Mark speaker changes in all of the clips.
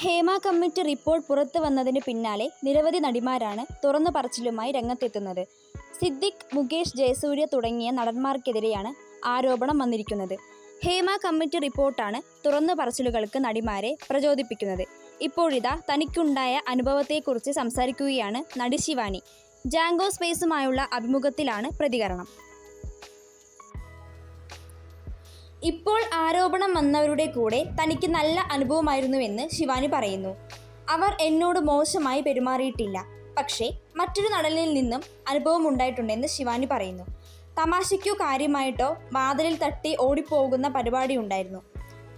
Speaker 1: Hema committee report പുറത്തു വന്നതിന് പിന്നാലെ നിരവധി നടിമാരാണ് തുറന്നു പറച്ചിലുമായി രംഗത്തെത്തുന്നത്. സിദ്ദിഖ് മുകേഷ് ജയസൂര്യ തുടങ്ങിയ നടന്മാർക്കെതിരെയാണ് ആരോപണം വന്നിരിക്കുന്നത്. ഹേമ കമ്മിറ്റി റിപ്പോർട്ടാണ് തുറന്നു പറച്ചിലുകൾക്ക് നടിമാരെ പ്രചോദിപ്പിക്കുന്നത്. ഇപ്പോഴിതാ തനിക്കുണ്ടായ അനുഭവത്തെക്കുറിച്ച് സംസാരിക്കുകയാണ് നടി ശിവാനി. ജാങ്കോ സ്പേസുമായുള്ള അഭിമുഖത്തിലാണ് പ്രതികരണം. ഇപ്പോൾ ആരോപണം വന്നവരുടെ കൂടെ തനിക്ക് നല്ല അനുഭവമായിരുന്നുവെന്ന് ശിവാനി പറയുന്നു. അവർ എന്നോട് മോശമായി പെരുമാറിയിട്ടില്ല. പക്ഷേ മറ്റൊരു നടനിൽ നിന്നും അനുഭവം ഉണ്ടായിട്ടുണ്ടെന്ന് ശിവാനി പറയുന്നു. തമാശയ്ക്കോ കാര്യമായിട്ടോ വാതിലിൽ തട്ടി ഓടിപ്പോകുന്ന പരിപാടി ഉണ്ടായിരുന്നു.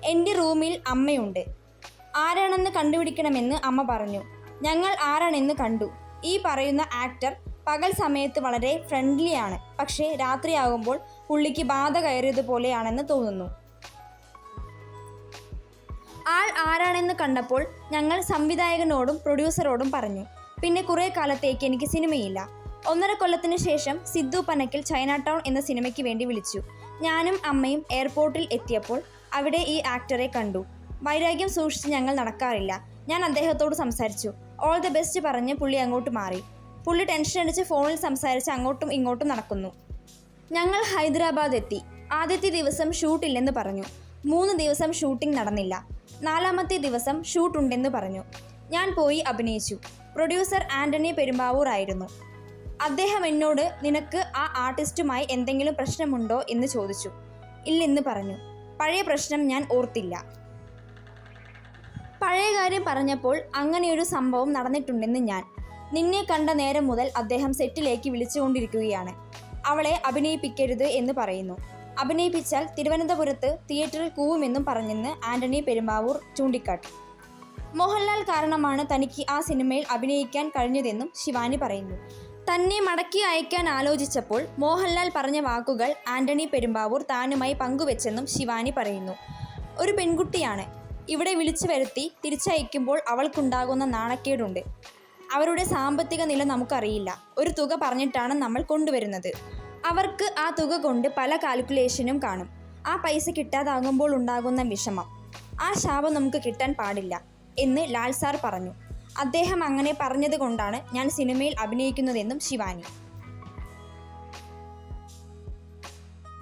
Speaker 1: എന്റെ റൂമിൽ അമ്മയുണ്ട്. ആരാണെന്ന് കണ്ടുപിടിക്കണമെന്ന് അമ്മ പറഞ്ഞു. ഞങ്ങൾ ആരാണെന്ന് കണ്ടു. ഈ പറയുന്ന ആക്ടർ പകൽ സമയത്ത് വളരെ ഫ്രണ്ട്ലിയാണ് പക്ഷേ രാത്രിയാകുമ്പോൾ പുള്ളിക്ക് ബാധ കയറിയതുപോലെയാണെന്ന് തോന്നുന്നു. ആൾ ആരാണെന്ന് കണ്ടപ്പോൾ ഞങ്ങൾ സംവിധായകനോടും പ്രൊഡ്യൂസറോടും പറഞ്ഞു പിന്നെ കുറേ കാലത്തേക്ക് എനിക്ക് സിനിമയില്ല. ഒന്നര കൊല്ലത്തിന് ശേഷം സിദ്ധു പനക്കിൽ ചൈന ടൗൺ എന്ന സിനിമയ്ക്ക് വേണ്ടി വിളിച്ചു. ഞാനും അമ്മയും എയർപോർട്ടിൽ എത്തിയപ്പോൾ അവിടെ ഈ ആക്ടറെ കണ്ടു. വൈരാഗ്യം സൂക്ഷിച്ച് ഞങ്ങൾ നടക്കാറില്ല. ഞാൻ അദ്ദേഹത്തോട് സംസാരിച്ചു. ഓൾ ദ ബെസ്റ്റ് പറഞ്ഞ് പുള്ളി അങ്ങോട്ട് മാറി. പുള്ളി ടെൻഷൻ അടിച്ച് ഫോണിൽ സംസാരിച്ച് അങ്ങോട്ടും ഇങ്ങോട്ടും നടക്കുന്നു. ഞങ്ങൾ ഹൈദരാബാദ് എത്തി ആദ്യത്തെ ദിവസം ഷൂട്ടില്ലെന്ന് പറഞ്ഞു. മൂന്ന് ദിവസം ഷൂട്ടിംഗ് നടന്നില്ല. നാലാമത്തെ ദിവസം ഷൂട്ട് ഉണ്ടെന്ന് പറഞ്ഞു. ഞാൻ പോയി അഭിനയിച്ചു. പ്രൊഡ്യൂസർ ആന്റണി പെരുമ്പാവൂർ ആയിരുന്നു. അദ്ദേഹം എന്നോട് നിനക്ക് ആ ആർട്ടിസ്റ്റുമായി എന്തെങ്കിലും പ്രശ്നമുണ്ടോ? എന്ന് ചോദിച്ചു. ഇല്ലെന്ന് പറഞ്ഞു. പഴയ പ്രശ്നം ഞാൻ ഓർത്തില്ല. പഴയ കാര്യം പറഞ്ഞപ്പോൾ അങ്ങനെയൊരു സംഭവം നടന്നിട്ടുണ്ടെന്ന് ഞാൻ. നിന്നെ കണ്ട നേരം മുതൽ അദ്ദേഹം സെറ്റിലേക്ക് വിളിച്ചുകൊണ്ടിരിക്കുകയാണ്. അവളെ അഭിനയിപ്പിക്കരുത് എന്ന് പറയുന്നു. അഭിനയിപ്പിച്ചാൽ തിരുവനന്തപുരത്ത് തിയേറ്ററിൽ കൂവുമെന്നും പറഞ്ഞെന്ന് ആന്റണി പെരുമ്പാവൂർ ചൂണ്ടിക്കാട്ടി. മോഹൻലാൽ കാരണമാണ് തനിക്ക് ആ സിനിമയിൽ അഭിനയിക്കാൻ കഴിഞ്ഞതെന്നും ശിവാനി പറയുന്നു. തന്നെ മടക്കി അയക്കാൻ ആലോചിച്ചപ്പോൾ മോഹൻലാൽ പറഞ്ഞ വാക്കുകൾ ആന്റണി പെരുമ്പാവൂർ താനുമായി പങ്കുവെച്ചെന്നും ശിവാനി പറയുന്നു. ഒരു പെൺകുട്ടിയാണ്. ഇവിടെ വിളിച്ചു വരുത്തി തിരിച്ചയക്കുമ്പോൾ അവൾക്കുണ്ടാകുന്ന നാണക്കേടുണ്ട്. അവരുടെ സാമ്പത്തിക നില നമുക്കറിയില്ല. ഒരു തുക പറഞ്ഞിട്ടാണ് നമ്മൾ കൊണ്ടുവരുന്നത്. അവർക്ക് ആ തുക കൊണ്ട് പല കാൽക്കുലേഷനും കാണും. ആ പൈസ കിട്ടാതാകുമ്പോൾ ഉണ്ടാകുന്ന വിഷമം. ആ ശാപം നമുക്ക് കിട്ടാൻ പാടില്ല എന്ന് ലാൽ സാർ പറഞ്ഞു. അദ്ദേഹം അങ്ങനെ പറഞ്ഞതുകൊണ്ടാണ് ഞാൻ സിനിമയിൽ അഭിനയിക്കുന്നതെന്നും ശിവാനി.